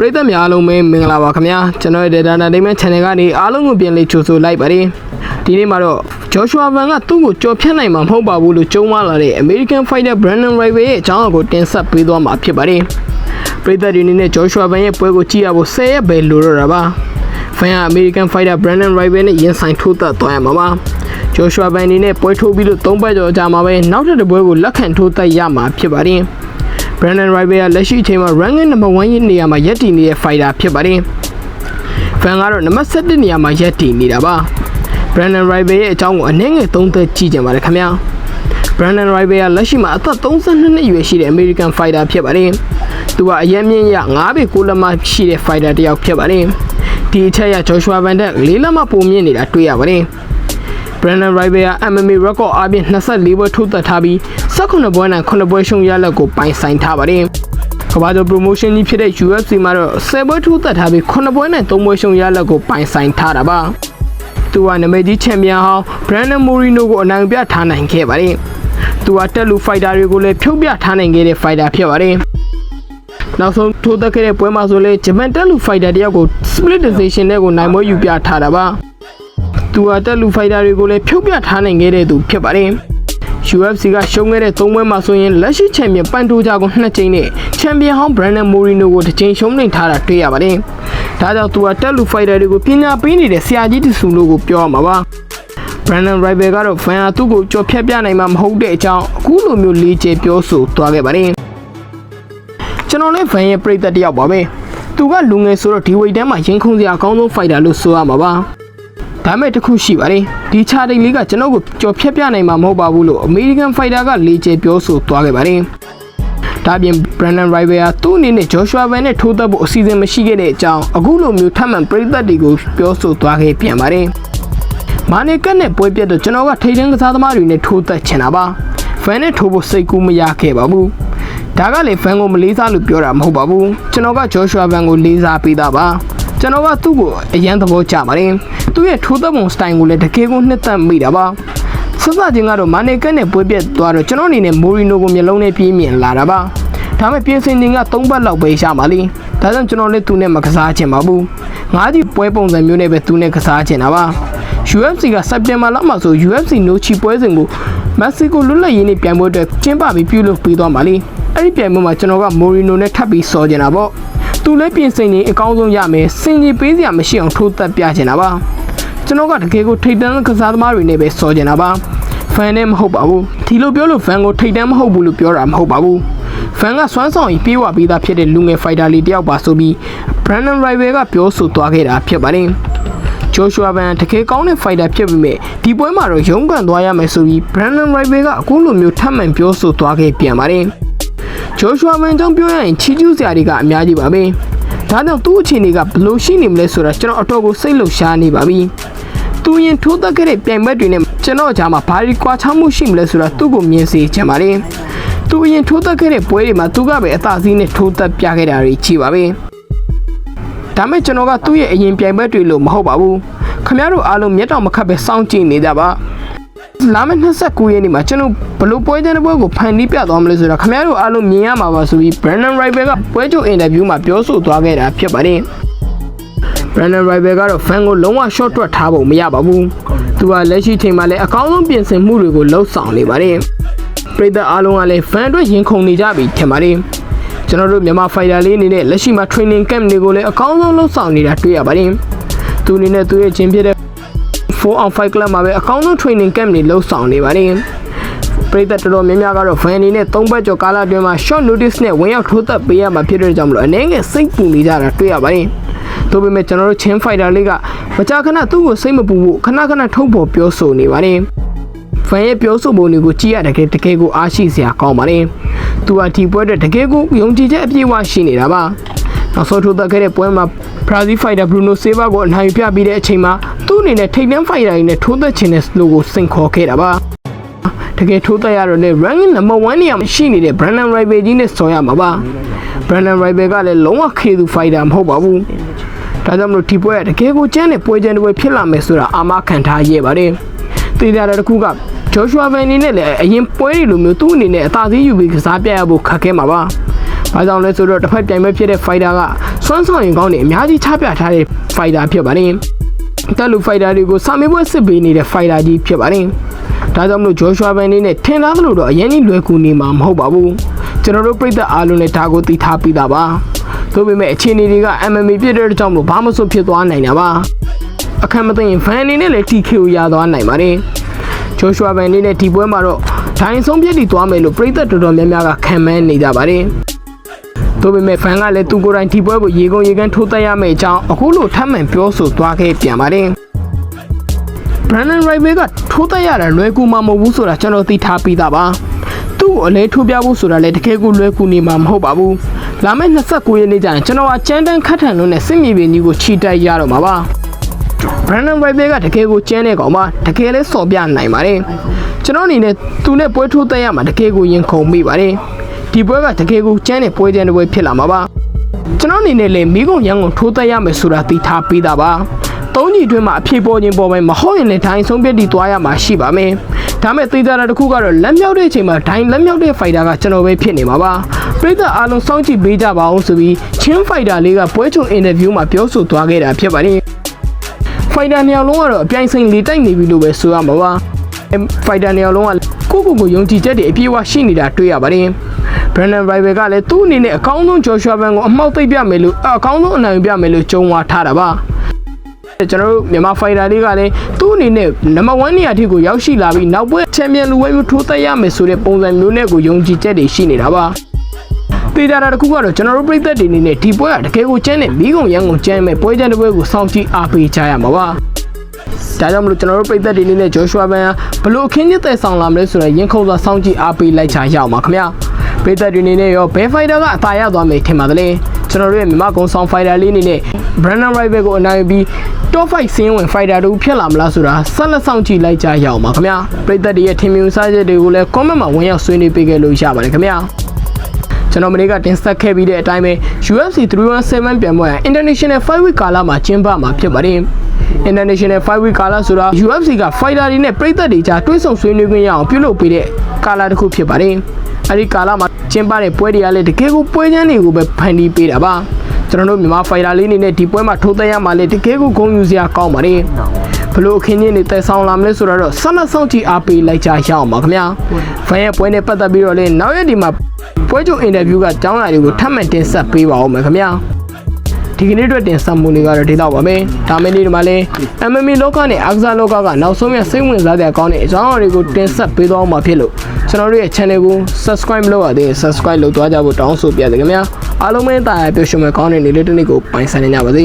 ပရိသတ်များအားလုံးပဲမင်္ဂလာပါခင်ဗျာကျွန်တော်ရဲ့ Data Entertainment Channel ကနေအားလုံးကိုပြန်လေးကြိုဆိုလိုက်ပါတယ်ဒီနေ့မှာတော့ Joshua Van ကသူ့ကိုကြော်ဖြတ်နိုင်မှာမဟုတ်ပါဘူးလို့ကြုံးမလာတဲ့ American Fighter Brandon Rival ရဲ့အကြောင်းအကိုတင်ဆက်ပေးသွားမှာဖြစ်ပါတယ်ပရိသတ်တွေအနေနဲ့ Joshua Van ရဲ့ပွဲကိုကြည့်ရဖို့10ရက်ပဲလိုတော့တာပါ Fan က American Fighter Brandon Rival နဲ့ရင်ဆိုင်ထိုးသက်သွားရမှာပါ Joshua Van အနေနဲ့ပွဲထိုးပြီးလို့၃ပတ်ကျော်ကြာမှာပဲနောက်ထပ်တစ်ပွဲကိုလက်ခံထိုးသက်ရမှာဖြစ်ပါတယ် Brandon Rival ကလက်ရှိအချိန်မှာ ranking number 1ရဲ့နေရာမှာရပ်တည်နေတဲ့ fighter ဖြစ်ပါတယ်။ Fan ကတော့နံပါတ်7နေရာမှာရပ်တည်နေတာပါ။ Brandon Rival ရဲ့အကြောင်းကိုအနည်းငယ်သုံးသပ်ကြည့်ကြပါရခင်ဗျာ။ Brandon Rival ကလက်ရှိမှာအသက်32နှစ်အရွယ်ရှိတဲ့ American fighter ဖြစ်ပါတယ်။သူကအရက်မြင့်ရ9ပေ9လက်မရှိတဲ့ fighter တစ်ယောက်ဖြစ်ပါတယ်။ဒီအချက်အရ Joshua Van တက်၄လက်မပုံမြင့်နေတာတွေ့ရပါတယ်။ Brandon Rival က MMA record အပြင်24ပွဲထိုးသက်ထားပြီး 18ပွဲနဲ့9ပွဲရှုံးရလက်ကိုပိုင်ဆိုင်ထားပါတယ်။ကမ္ဘာကျော် promotion ကြီးဖြစ်တဲ့ UFC မှာတော့10ပွဲထိုးသက်ထားပြီး9ပွဲနဲ့3ပွဲရှုံးရလက်ကိုပိုင်ဆိုင်ထားတာပါ။သူကနာမည်ကြီးချန်ပီယံဟောင်း Brandon Moreno ကိုအနိုင်ပြထားနိုင်ခဲ့ပါတယ်။သူကတက်လူ fighter တွေကိုလည်းဖြုတ်ပြထားနိုင်ခဲ့တဲ့ fighter ဖြစ်ပါတယ်။နောက်ဆုံးထိုးသက်ခဲ့တဲ့ပွဲမှာဆိုလေဂျပန်တက်လူ fighter တယောက်ကို split decision နဲ့ကိုနိုင်ပွဲယူပြထားတာပါ။သူကတက်လူ fighter တွေကိုလည်းဖြုတ်ပြထားနိုင်ခဲ့တဲ့သူဖြစ်ပါတယ်။ UFC ကရှုံးခဲ့တဲ့၃ပွဲမှာဆိုရင်လက်ရှိချန်ပီယံပန်တိုဂျာကို2ကြိမ်နဲ့ချန်ပီယံဟောင်း Brandon Moreno ကိုတစ်ကြိမ်ရှုံးနိုင်ထားတာတွေ့ရပါတယ်။ဒါကြောင့်သူကတက်လူ fighter တွေကိုပညာပေးနေတဲ့ဆရာကြီးတဆူလို့ကိုပြောရမှာပါ။ Brandon Rival ကတော့ fan ဟာသူ့ကိုကြော်ဖြတ်ပြနိုင်မှာမဟုတ်တဲ့အကြောင်းအခုလိုမျိုးလေးကျပြောဆိုသွားခဲ့ပါတယ်။ကျွန်တော်လည်း fan ရဲ့ပရိသတ်တစ်ယောက်ပါပဲ။သူကလူငယ်ဆိုတော့ဒီဝိတ်တန်းမှာရင်ခုန်စရာအကောင်းဆုံး fighter လို့ဆိုရမှာပါ။ ဒါမဲ့တစ်ခုရှိပါတယ်ဒီချာတိတ်လေးကကျွန်တော်ကိုကြော်ဖြတ်ပြနိုင်မှာမဟုတ်ပါဘူးလို့ American Fighter ကလေးကျပြောဆိုသွားခဲ့ပါတယ်ဒါပြင် Brandon Rival ကသူ့အနေနဲ့ Joshua Van နဲ့ထိုးသက်ဖို့အစီအစဉ်မရှိခဲ့တဲ့အကြောင်းအခုလိုမျိုးထပ်မံပြည်သက်တွေကိုပြောဆိုသွားခဲ့ပြန်ပါတယ်မာနီကတ်နဲ့ပွဲပြတ်တော့ကျွန်တော်ကထိတ်တန်းကစားသမားတွေနဲ့ထိုးသက်ချင်တာပါဖန်နဲ့ထိုးဖို့စိတ်ကူးမရခဲ့ပါဘူးဒါကလေဖန်ကိုမလေးစားလို့ပြောတာမဟုတ်ပါဘူးကျွန်တော်က Joshua Van ကိုလေးစားပေးတာပါကျွန်တော်ကသူ့ကိုအရန်သဘောကျပါတယ် သူ့ရဲ့ထိုးသက်ပုံစတိုင်ကိုလည်းတကယ်ကိုနှစ်သက်မိတာပါဆက်စချင်းကတော့မာနီကတ်နဲ့ပွဲပြတ်သွားတော့ကျွန်တော်အနေနဲ့မိုရီနိုကိုမျက်လုံးနဲ့ပြေးမြင်လာတာပါဒါပေမဲ့ပြင်ဆင်ခြင်းက၃ပတ်လောက်ပဲရပါလိမ့်ဒါကြောင့်ကျွန်တော်လည်းသူနဲ့မကစားချင်ပါဘူးငါးကြီးပွဲပုံစံမျိုးနဲ့ပဲသူနဲ့ကစားချင်တာပါ UFC ကစက်တင်ဘာလမှာဆို UFC နိုချီပွဲစဉ်ကိုမက္ဆီကိုလွတ်လပ်ရေးနေ့ပြိုင်ပွဲအတွက်ကျင်းပပြီးပြုလုပ်ပေးသွားပါလိမ့်အဲ့ဒီပြိုင်ပွဲမှာကျွန်တော်ကမိုရီနိုနဲ့ထပ်ပြီးစော်ကျင်တာပေါ့သူလည်းပြင်ဆင်နေအကောင်းဆုံးရမယ်စင်ကြီးပေးစရာမရှိအောင်ထိုးသက်ပြချင်တာပါ ကျွန်တော်ကတကယ်ကိုထိတ်တန်းကစားသမားတွေနဲ့ပဲစော်ကျင်တာပါဖန်နဲ့မဟုတ်ပါဘူးဒီလိုပြောလို့ဖန်ကိုထိတ်တန်းမဟုတ်ဘူးလို့ပြောတာမဟုတ်ပါဘူးဖန်ကစွမ်းဆောင်ရင်ပြေးဝပြီးသားဖြစ်တဲ့လူငယ်ဖိုက်တာလေးတယောက်ပါဆိုပြီး Brandon Rival ကပြောဆိုသွားခဲ့တာဖြစ်ပါတယ် Joshua Van တကယ်ကောင်းတဲ့ fighter ဖြစ်ပေမဲ့ဒီပွဲမှာတော့ရုန်းကန်သွားရမယ်ဆိုပြီး Brandon Rival ကအခုလိုမျိုးထပ်မံပြောဆိုသွားခဲ့ပြန်ပါတယ်။ Joshua Van ကြောင့်ပြောရရင်ချီးကျူးစရာတွေကအများကြီးပါပဲ။ဒါကြောင့်သူ့အခြေအနေကဘယ်လိုရှိနေမလဲဆိုတာကျွန်တော်အတော်ကိုစိတ်လှုပ်ရှားနေပါပြီ။ သူရင်ထိုးသက်ခဲ့တဲ့ပြိုင်ပွဲတွေနဲ့ကျွန်တော်ကြားမှာဘာတွေကွာခြားမှုရှိမလဲဆိုတာသူ့ကိုမြင်စေချင်ပါတယ်။သူအရင်ထိုးသက်ခဲ့တဲ့ပွဲတွေမှာသူကပဲအသာစီးနဲ့ထိုးသက်ပြခဲ့တာတွေကြည့်ပါပဲ။ဒါမဲ့ကျွန်တော်ကသူ့ရဲ့အရင်ပြိုင်ပွဲတွေလို့မဟုတ်ပါဘူးခမရတို့အားလုံးမျက်တောင်မခတ်ပဲစောင့်ကြည့်နေကြပါလာမယ့်29ရက်နေ့မှာကျွန်တော်ဘလို့ပွဲချင်တဲ့ပွဲကိုဖန်တီးပြသွားမလဲဆိုတာခမရတို့အားလုံးမြင်ရမှာပါဆိုပြီး Brandon Rival ကပွဲကြိုအင်တာဗျူးမှာပြောဆိုသွားခဲ့တာဖြစ်ပါတယ် Brandon Rival ကတော့ fan ကိုလုံးဝ short တွက်ထားဖို့မရပါဘူးသူကလက်ရှိချိန်မှာလည်းအကောင်းဆုံးပြင်ဆင်မှုတွေကိုလှုပ်ဆောင်နေပါတယ်ပရိသတ်အားလုံးကလည်း fan အတွက်ရင်ခုန်နေကြပြီထင်ပါတယ်ကျွန်တော်တို့မြန်မာ fighter လေးအနေနဲ့လက်ရှိမှာ training camp တွေကိုလည်းအကောင်းဆုံးလှုပ်ဆောင်နေတာတွေ့ရပါတယ်။သူအနေနဲ့သူ့ရဲ့ချင်းဖြစ်တဲ့4 on 5 club မှာပဲအကောင်းဆုံး training camp တွေလှုပ်ဆောင်နေပါတယ်။ပရိသတ်တော်တော်များများကတော့ fan အနေနဲ့၃ပတ်ကျော်ကာလအတွင်းမှာ short notice နဲ့ဝင်ရောက်ထိုးသက်ပေးရမှာဖြစ်တဲ့ကြောင့်မလို့အနေငယ်စိတ်ပူနေကြတာတွေ့ရပါတယ်။ ဒါပေမဲ့ကျွန်တော်တို့ချင်း fighter လေးကမကြာခဏသူ့ကိုစိတ်မပူဖို့ခဏခဏထုတ်ဖော်ပြောဆိုနေပါတယ်။ fan ရဲ့ပြောဆိုပုံတွေကိုကြည့်ရတကယ်တကယ်ကိုအားရှိစရာကောင်းပါတယ်။သူကဒီပွဲအတွက်တကယ်ကိုယုံကြည်ချက်အပြည့်အဝရှိနေတာပါ။နောက်ဆုံးထိုးသက်ခဲ့တဲ့ပွဲမှာ Brazil fighter Bruno Silva ကိုအနိုင်ပြပြီးတဲ့အချိန်မှာသူ့အနေနဲ့ထိပ်တန်း fighter တွေနဲ့ထိုးသက်ခြင်းတဲ့ slow ကိုစင်ခေါ်ခဲ့တာပါ။တကယ်ထိုးသက်ရတော့လေ ranking number 1နေရာမှာရှိနေတဲ့ Brandon Rival ကြီးနဲ့ဆော်ရမှာပါ။ Brandon Rival ကလည်းလုံးဝခေသူ fighter မဟုတ်ပါဘူး။ ဒါကြောင့်မလို့ဒီပွဲကတကယ်ကိုကျန်းတဲ့ပွဲကျန်းတဲ့ပွဲဖြစ်လာမယ်ဆိုတာအာမခံထားရပါတယ်။တေးကြတဲ့တစ်ခုက Joshua Van အနေနဲ့လည်းအရင်ပွဲတွေလိုမျိုးသူ့အနေနဲ့အသာစီးယူပြီးကစားပြရဖို့ခက်ခဲမှာပါ။ဘာကြောင့်လဲဆိုတော့တစ်ဖက်ပြိုင်ပွဲဖြစ်တဲ့ fighter ကစွမ်းဆောင်ရင်ကောင်းနေအများကြီးချပြထားတဲ့ fighter ဖြစ်ပါတယ်။တက်လူ fighter တွေကိုစာမေးပွဲစစ်ပေးနေတဲ့ fighter ကြီးဖြစ်ပါတယ်။ဒါကြောင့်မလို့ Joshua Van နေနဲ့ထင်သားသလိုတော့အရင်ကြီးလွယ်ကူနေမှာမဟုတ်ပါဘူး။ ကျွန်တော်တို့ပြည်သက်အားလုံးလည်းဒါကိုသိထားပြီးသားပါ။သို့ပေမဲ့အခြေအနေတွေက MMA ဖြစ်တဲ့အတွက်ကြောင့်မလို့ဘာမှမဆိုဖြစ်သွားနိုင်တာပါ။အခက်မသိရင် Van အနေနဲ့လည်း TK ကိုရသွားနိုင်ပါတယ်။ Joshua Van နေနဲ့ဒီပွဲမှာတော့ဒိုင်းဆုံးပြစ်တီသွားမယ်လို့ပြည်သက်တော်တော်များများကခံမှန်းနေကြပါတယ်။သို့ပေမဲ့ဖန်ကလည်းသူကိုယ်တိုင်ဒီပွဲကိုရေကုန်ရေကန်းထိုးသက်ရမယ့်အကြောင်းအခုလိုထပ်မံပြောဆိုသွားခဲ့ပြန်ပါတယ်။ Brandon Rival ကထိုးသက်ရတာလွယ်ကူမှာမဟုတ်ဘူးဆိုတာကျွန်တော်သိထားပြီးသားပါ။ သူ့ကိုအလဲထိုးပြဖို့ဆိုတာလည်းတကယ်ကိုလွယ်ကူနေမှာမဟုတ်ပါဘူး။လာမယ့်29ရက်နေ့ကျရင်ကျွန်တော်အချမ်းတန်းခတ်ထန်လို့နဲ့စစ်မြေပြင်ကြီးကိုခြိတိုက်ရတော့မှာပါ။ Brandon Rival ကတကယ်ကိုကျန်းတဲ့ကောင်ပါတကယ်လဲစော်ပြနိုင်ပါတယ်ကျွန်တော်အနေနဲ့သူနဲ့ပွဲထိုးတက်ရမှာတကယ်ကိုရင်ခုန်မိပါတယ်ဒီပွဲကတကယ်ကိုကျန်းတဲ့ပွဲကျန်းတဲ့ပွဲဖြစ်လာမှာပါကျွန်တော်အနေနဲ့လည်းမိကုံရန်ကုန်ထိုးတက်ရမယ်ဆိုတာသိထားပြီးသားပါ သုံးညီအတွင်းမှာအဖြေပေါ်ခြင်းပေါ်ပိုင်းမဟုတ်ရင်လည်းဒိုင်းဆုံးပြတ်တီသွားရမှာရှိပါမယ်ဒါမဲ့သိကြတာတစ်ခုကတော့လက်မြောက်တဲ့အချိန်မှာဒိုင်းလက်မြောက်တဲ့ဖိုက်တာကကျွန်တော်ပဲဖြစ်နေမှာပါပြည်သက်အားလုံးစောင့်ကြည့်ပေးကြပါအောင်ဆိုပြီးချင်းဖိုက်တာလေးကပွဲချုံအင်တာဗျူးမှာပြောဆိုသွားခဲ့တာဖြစ်ပါတယ်ဖိုင်တာနှစ်ယောက်လုံးကတော့အပြိုင်ဆိုင်လေတိုက်နေပြီလို့ပဲဆိုရမှာပါဖိုင်တာနှစ်ယောက်လုံးကကိုကိုကိုယုံကြည်ချက်တွေအပြည့်အဝရှိနေတာတွေ့ရပါတယ်ဘရန်ဒန်ဘိုင်ဘယ်ကလည်းသူ့အနေနဲ့အကောင်းဆုံးဂျော်ရှွာဘန်ကိုအမှောက်သိပ်ပြမယ်လို့အကောင်းဆုံးအနိုင်ပြမယ်လို့ကြုံဝါထားတာပါ ကျွန်တော်တို့မြန်မာဖိုင်တာလေးကလည်းသူ့အနေနဲ့နံပါတ်1နေရာထိကိုရောက်ရှိလာပြီးနောက်ပွဲချန်ပီယံလူဝဲမျိုးထိုးသက်ရမယ်ဆိုတဲ့ပုံစံမျိုးနဲ့ကိုယုံကြည်ချက်တွေရှိနေတာပါပေတာတာတစ်ခုကတော့ကျွန်တော်တို့ပြည်သက်တွေအနေနဲ့ဒီပွဲကတကယ်ကိုကျန်းတဲ့မိကုံရန်ကုန်ကျန်းမဲ့ပွဲကျန်းတဲ့ပွဲကိုစောင့်ကြည့်အားပေးကြရမှာပါဒါကြောင့်မလို့ကျွန်တော်တို့ပြည်သက်တွေအနေနဲ့ Joshua Ban ဘလို့အခင်းကြီးတဲ့ဆောင်လာမလဲဆိုတော့ရင်ခုန်စွာစောင့်ကြည့်အားပေးလိုက်ချာရအောင်ပါခင်ဗျာပြည်သက်တွေအနေနဲ့ရောဘယ်ဖိုင်တာကအသာရသွားမယ်ထင်ပါသလဲကျွန်တော်တို့ရဲ့မြန်မာကုန်းဆောင်ဖိုင်တာလေးအနေနဲ့ Brandon Rival ကိုအနိုင်ယူပြီး top 5ဆင်းဝင် fighter တို့ဖြစ်လာမလားဆိုတာဆက်လက်ဆောင်ကြည့်လိုက်ကြရအောင်ပါခင်ဗျာပြည်သက်တွေရဲ့ထင်မြင်စားချက်တွေကိုလည်း comment မှာဝင်ရောက်ဆွေးနွေးပေးခဲ့လို့ရပါတယ်ခင်ဗျာကျွန်တော်မနေ့ကတင်ဆက်ခဲ့ပြီးတဲ့အတိုင်းပဲ UFC 317ပြန်ပွဲ International 5 week ကာလမှာကျင်းပမှာဖြစ်ပါတယ်။ International 5 week ကာလဆိုတာ UFC က fighter တွေနဲ့ပြည်သက်တွေကြားတွဲဆုံဆွေးနွေးခွင့်ရအောင်ပြုလုပ်ပေးတဲ့ကာလတစ်ခုဖြစ်ပါတယ်။အဲဒီကာလမှာကျင်းပတဲ့ပွဲတွေကလည်းတကယ်ကိုပွဲချမ်းတွေကိုပဲဖန်တီးပေးတာပါ။ ကျွန်တော်တို့မြန်မာ fighter လေးအနေနဲ့ဒီပွဲမှာထိုးသက်ရမှာလေတကယ်ကိုဂုဏ်ယူစရာကောင်းပါတယ်။ဘလို့အခင်းချင်းတွေတက်ဆောင်လာမလဲဆိုတော့ဆက်လက်ဆောင်ကြည့်အားပေးလိုက်ကြရအောင်ပါခင်ဗျာ။ဖန်ရဲ့ပွဲနဲ့ပတ်သက်ပြီးတော့လေနောက်ရက်ဒီမှာပွဲချုပ်အင်တာဗျူးကကျောင်းလာတွေကိုထပ်မံတင်ဆက်ပေးပါဦးမယ်ခင်ဗျာ ဒီကနေ့အတွက်တင်ဆက်မှုတွေကတော့ဒီတော့ပါပဲဒါမင်းဒီမှာလဲ MMA လောကနဲ့အားကစားလောကကနောက်ဆုံးရစိတ်ဝင်စားတဲ့အကောင်းတဲ့အကြောင်းအရာတွေကိုတင်ဆက်ပေးသွားမှာဖြစ်လို့ကျွန်တော်တို့ရဲ့ channel ကို subscribe လုပ်ရသေးတယ် subscribe လုပ်သွားကြဖို့တောင်းဆိုပြတယ်ခင်ဗျာအားလုံးပဲတာယာပျော်ရွှင်မဲ့ကောင်းတဲ့နေ့လေးတစ်နေ့ကိုပိုင်ဆိုင်နေကြပါစေ